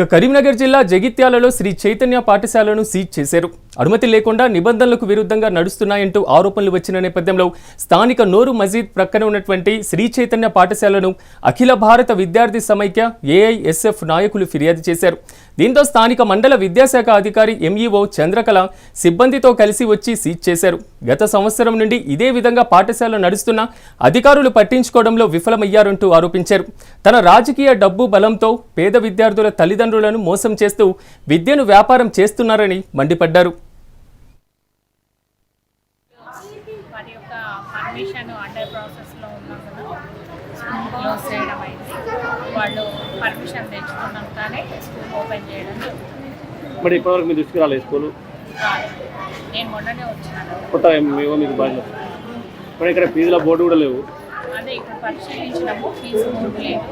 ఇక కరీంనగర్ జిల్లా జగిత్యాలలో శ్రీ చైతన్య పాఠశాలను సీజ్ చేశారు. అనుమతి లేకుండా నిబంధనలకు విరుద్ధంగా నడుస్తున్నాయంటూ ఆరోపణలు వచ్చిన నేపథ్యంలో స్థానిక నోరు మజీద్ ప్రక్కన ఉన్నటువంటి శ్రీ చైతన్య పాఠశాలను అఖిల భారత విద్యార్థి సమైక్య ఏఐఎస్ఎఫ్ నాయకులు ఫిర్యాదు చేశారు. దీంతో స్థానిక మండల విద్యాశాఖ అధికారి ఎంఈఓ చంద్రకళ సిబ్బందితో కలిసి వచ్చి సీజ్ చేశారు. గత సంవత్సరం నుండి ఇదే విధంగా పాఠశాల నడుస్తున్న అధికారులు పట్టించుకోవడంలో విఫలమయ్యారంటూ ఆరోపించారు. తన రాజకీయ డబ్బు బలంతో పేద విద్యార్థుల తల్లిదండ్రులను మోసం చేస్తూ విద్యను వ్యాపారం చేస్తున్నారని మండిపడ్డారు. ప్రాసెస్లో ఉన్నందున స్కూల్ క్లోజ్ చేయడం అయింది. వాళ్ళు పర్మిషన్ తెచ్చుకున్నాకనే స్కూల్ ఓపెన్ చేయడం జరుగుతుంది. మరి ఇప్పటివరకు మీ దృష్టికి రాలేదు స్కూలు. నేను మొన్ననే వచ్చినాను కొత్త మేము మీకు బాధ్యత మరి ఇక్కడ ఫీజుల బోర్డు కూడా లేవు. అదే ఇప్పుడు పరిశీలించినాము ఫీజు బోర్డు లేదు.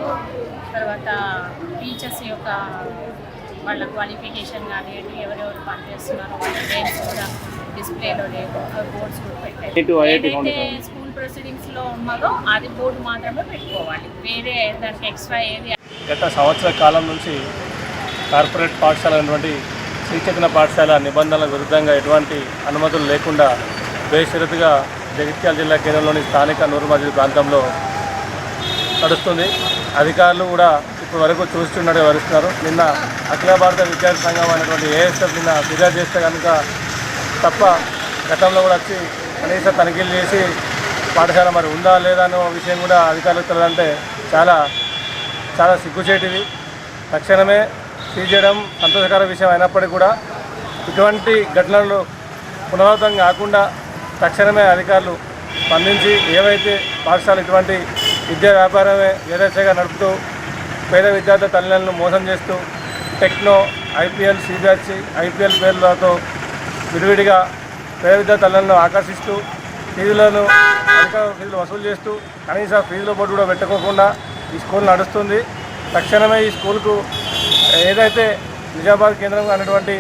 తర్వాత టీచర్స్ యొక్క వాళ్ళ క్వాలిఫికేషన్ కానీ ఎవరెవరు పనిచేస్తున్నారో వాళ్ళ నేమ్స్ కూడా డిస్ప్లేలో లేవు. బోర్డ్స్ కూడా పెట్టాయి ప్రొసీడింగ్స్లో ఉన్నదో అది బోర్డు మాత్రమే పెట్టుకోవాలి. వేరే దానికి ఎక్స్ట్రా ఏది గత సంవత్సర కాలం నుంచి కార్పొరేట్ పాఠశాల అయినటువంటి శ్రీ పాఠశాల నిబంధనల విరుద్ధంగా ఎటువంటి అనుమతులు లేకుండా బేషరతుగా జగిత్యాల జిల్లా కేంద్రంలోని స్థానిక నూరు ప్రాంతంలో నడుస్తుంది. అధికారులు కూడా ఇప్పటి వరకు చూస్తున్నట్టు వరుస్తున్నారు నిన్న అఖిల భారత విద్యార్థి సంఘం అనేటువంటి ఏఎస్ఎఫ్ నిన్న ఫిర్యాదు చేస్తే కనుక తప్ప గతంలో కూడా వచ్చి కనీస తనిఖీలు చేసి పాఠశాల మరి ఉందా లేదా అనే విషయం కూడా అధికారులకు తెలియదంటే చాలా చాలా సిగ్గుచేటిది. తక్షణమే సీజ్ చేయడం సంతోషకర విషయం అయినప్పటికీ కూడా ఇటువంటి ఘటనలు పునరావృతం కాకుండా తక్షణమే అధికారులు స్పందించి ఏవైతే పాఠశాల ఇటువంటి విద్యా వ్యాపారమే యథేచ్ఛగా నడుపుతూ పేద విద్యార్థుల తల్లిదండ్రులను మోసం చేస్తూ టెక్నో ఐపీఎల్ సిబిఎస్సి ఐపీఎల్ పేర్లతో విడివిడిగా పేద విద్యార్థి తల్లిదండ్రులను ఆకర్షిస్తూ ఫీజులను అధిక ఫీజులు వసూలు చేస్తూ కనీస ఫీజుల బోర్డు కూడా పెట్టుకోకుండా ఈ స్కూల్ నడుస్తుంది తక్షణమే ఈ స్కూల్కు ఏదైతే నిజామాబాద్ కేంద్రంగా అన్నటువంటి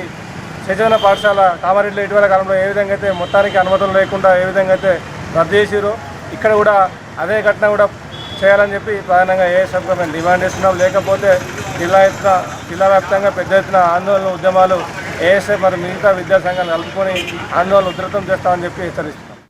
చైతన్య పాఠశాల కామారెడ్డిలో ఇటీవల కాలంలో ఏ విధంగా అయితే మొత్తానికి అనుమతులు లేకుండా ఏ విధంగా అయితే రద్దు చేసిరో ఇక్కడ కూడా అదే ఘటన కూడా చేయాలని చెప్పి ప్రధానంగా ఏఎస్ఎఫ్గా మేము డిమాండ్ చేస్తున్నాం లేకపోతే జిల్లా ఎత్తున జిల్లా వ్యాప్తంగా పెద్ద ఎత్తున ఆందోళన ఉద్యమాలు ఏఎస్ఎఫ్ మరి మిగతా విద్యా కలుపుకొని ఆందోళన ఉధృతం చేస్తామని చెప్పి హెచ్చరిస్తున్నాం